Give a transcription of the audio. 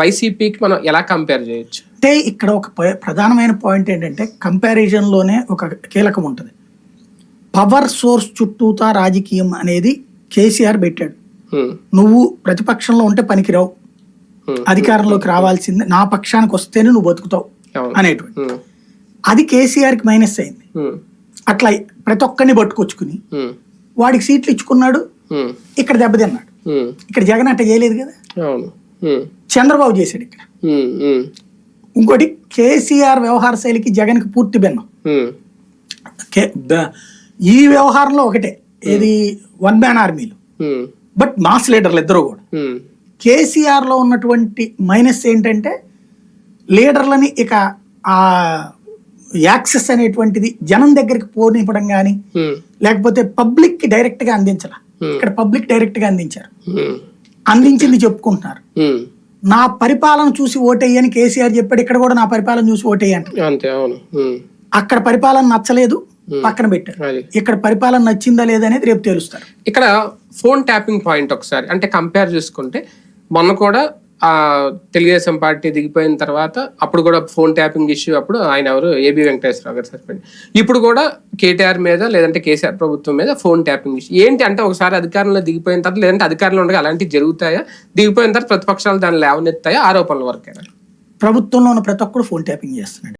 వైసీపీకి మనం ఎలా కంపేర్ చేయొచ్చు? అంటే ఇక్కడ ఒక ప్రధానమైన పాయింట్ ఏంటంటే కంపారిజన్లోనే ఒక కీలకం ఉంటుంది. పవర్ సోర్స్ చుట్టూతా రాజకీయం అనేది కేసీఆర్ పెట్టాడు. నువ్వు ప్రతిపక్షంలో ఉంటే పనికిరావు. అధికారంలోకి రావాల్సిందే నా పక్షానికి వస్తేనే నువ్వు బతుకుతావు. అనేటువంటి. అది కేసీఆర్కి మైనస్ అయింది. అట్లా ప్రతి ఒక్కరిని పట్టుకొచ్చుకుని వాడికి సీట్లు ఇచ్చుకున్నాడు. ఇక్కడ దెబ్బతిన్నాడు. ఇక్కడ జగన్ అట్ట చేయలేదు కదా. చంద్రబాబు చేశాడు ఇక్కడ. ఇంకోటి కేసీఆర్ వ్యవహార శైలికి జగన్కి పూర్తి భిన్నం. కే- ఈ వ్యవహారంలో ఒకటే. ఏది? వన్ మ్యాన్ ఆర్మీలు. బట్ మాస్ లీడర్లు ఇద్దరు కూడా. కేసీఆర్లో ఉన్నటువంటి మైనస్ ఏంటంటే లీడర్లని ఇక ఆ యాక్సెస్ అనేటువంటిది జనం దగ్గరికి పోనివ్వడం కానీ లేకపోతే పబ్లిక్కి డైరెక్ట్గా అందించాల. ఇక్కడ పబ్లిక్ డైరెక్ట్గా అందించారు అందించింది చెప్పుకుంటున్నారు. నా పరిపాలన చూసి ఓటేయని కేసీఆర్ చెప్పాడు ఇక్కడ కూడా నా పరిపాలన చూసి ఓటేయంట అంతే అవును. హ్మ్, అక్కడ పరిపాలన నచ్చలేదు పక్కన పెట్టారు. ఇక్కడ పరిపాలన నచ్చిందా లేదా అనేది రేపు తేలుస్తారు. ఇక్కడ ఫోన్ ట్యాపింగ్ పాయింట్ ఒకసారి అంటే కంపేర్ చేసుకుంటే మొన్న కూడా ఆ తెలుగుదేశం పార్టీ దిగిపోయిన తర్వాత అప్పుడు కూడా ఫోన్ ట్యాపింగ్ ఇష్యూ అప్పుడు ఆయన ఎవరు? ఏబి వెంకటేశ్వరరావు గారు సస్పెండ్ ఇప్పుడు కూడా కేటీఆర్ మీద లేదంటే కేసీఆర్ ప్రభుత్వం మీద ఫోన్ ట్యాపింగ్ ఇష్యూ. ఏంటి అంటే ఒకసారి అధికారంలో దిగిపోయిన తర్వాత లేదంటే అధికారంలో ఉండగా అలాంటివి జరుగుతాయా? దిగిపోయిన తర్వాత ప్రతిపక్షాలు దాన్ని లేవనెత్తాయా? ఆరోపణల వరకేనా? ప్రభుత్వంలో ఉన్న ప్రతి ఒక్కరు ఫోన్ ట్యాపింగ్ చేస్తున్నాడు.